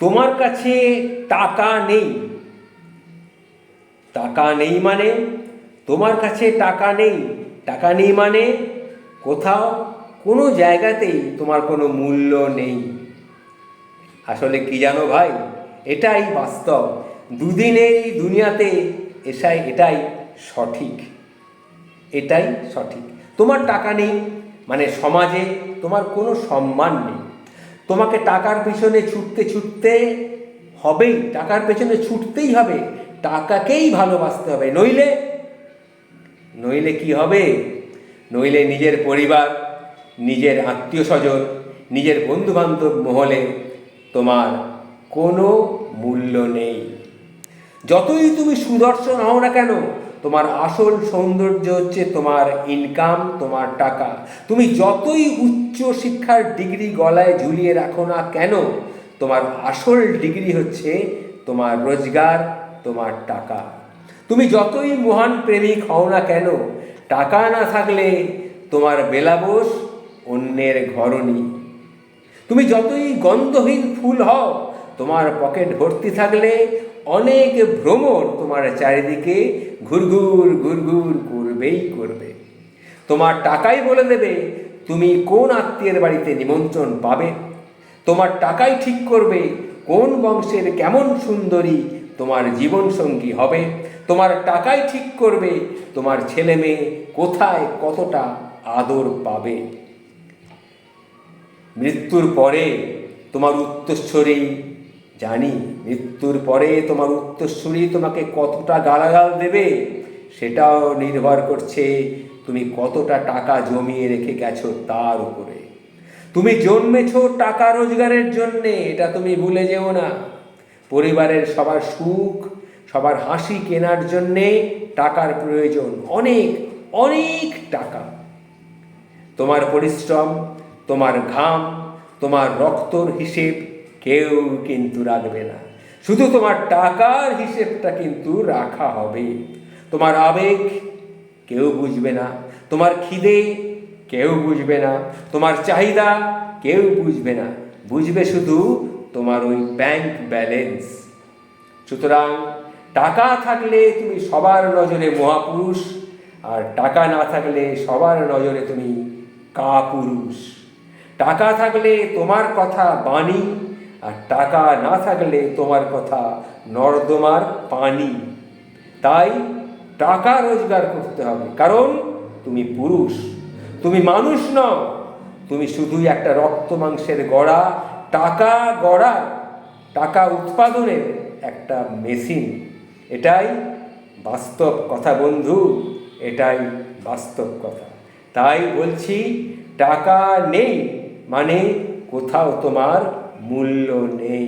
তোমার কাছে টাকা নেই। টাকা নেই মানে? তোমার কাছে টাকা নেই। টাকা নেই মানে কোথাও কোনো জায়গাতেই তোমার কোনো মূল্য নেই। আসলে কি জানো ভাই? এটাই বাস্তব। দুদিনের এই দুনিয়াতে এসাই এটাই সঠিক। এটাই সঠিক। তোমার টাকা নেই মানে সমাজে তোমার কোনো সম্মান নেই। তোমাকে টাকার পিছনে ছুটতে ছুটতে হবেই, টাকার পেছনে ছুটতেই হবে, টাকাকেই ভালোবাসতে হবে। নইলে নইলে কি হবে? নইলে নিজের পরিবার, নিজের আত্মীয় স্বজন নিজের বন্ধু বান্ধব মহলে তোমার কোনো মূল্য নেই। যতই তুমি সুদর্শন হও না কেন তোমার আসল সৌন্দর্য হচ্ছে তোমার ইনকাম তোমার টাকা। তুমি যতই উচ্চ শিক্ষার ডিগ্রি গলায় ঝুলিয়ে রাখো না কেন, তোমার আসল ডিগ্রি হচ্ছে তোমার রোজগার, তোমার টাকা। তুমি যতই মহান প্রেমিক হও না কেন, টাকা না থাকলে তোমার বেলাবোস অন্যের ঘরণী। তুমি যতই গন্ধহীন ফুল হও, তোমার পকেট ভর্তি থাকলে অনেক ভ্রমণ তোমার চারিদিকে ঘুরঘুর ঘুরঘুর করবেই করবে। তোমার টাকাই বলে দেবে, তুমি কোন আত্মীয়ের বাড়িতে নিমন্ত্রণ পাবে? তোমার টাকাই ঠিক করবে, কোন বংশের কেমন সুন্দরী তোমার জীবনসঙ্গী হবে? তোমার টাকাই ঠিক করবে, তোমার ছেলে মেয়ে কোথায় কতটা আদর পাবে? মৃত্যুর পরে তোমার উত্তরস্বরী জানি মৃত্যুর পরে তোমার উত্তরস্বরী তোমাকে কতটা গালাগাল দেবে, সেটাও নির্ভর করছে তুমি কতটা টাকা জমিয়ে রেখে গেছো তার উপরে। তুমি জন্মেছ টাকা রোজগারের জন্যে, এটা তুমি ভুলে যেও না। পরিবারের সবার সুখ, সবার হাসি কেনার জন্যে টাকার প্রয়োজন অনেক অনেক টাকা। তোমার পরিশ্রম, তোমার ঘাম, তোমার রক্তর হিসেব কেউ কিন্তু রাখবে না। শুধু তোমার টাকার হিসেবটা কিন্তু রাখা হবে। তোমার আবেগ কেউ বুঝবে না। তোমার খিদে কেউ বুঝবে না। তোমার চাহিদা কেউ বুঝবে না। বুঝবে শুধু তোমার ওই ব্যাংক ব্যালেন্স সুতরাং টাকা থাকলে তুমি সবার নজরে মহাপুরুষ আর টাকা না থাকলে সবার নজরে তুমি কাপুরুষ। টাকা থাকলে তোমার কথা বাণী আর টাকা না থাকলে তোমার কথা নর্দমার পানি। তাই টাকা রোজগার করতে হবে, কারণ তুমি পুরুষ, তুমি মানুষ নও, তুমি শুধুই একটা রক্ত মাংসের গড়া, টাকা গড়া টাকা উৎপাদনের একটা মেশিন। এটাই বাস্তব কথা বন্ধু, এটাই বাস্তব কথা। তাই বলছি, টাকা নেই মানে কোথাও তোমার মূল্য নেই।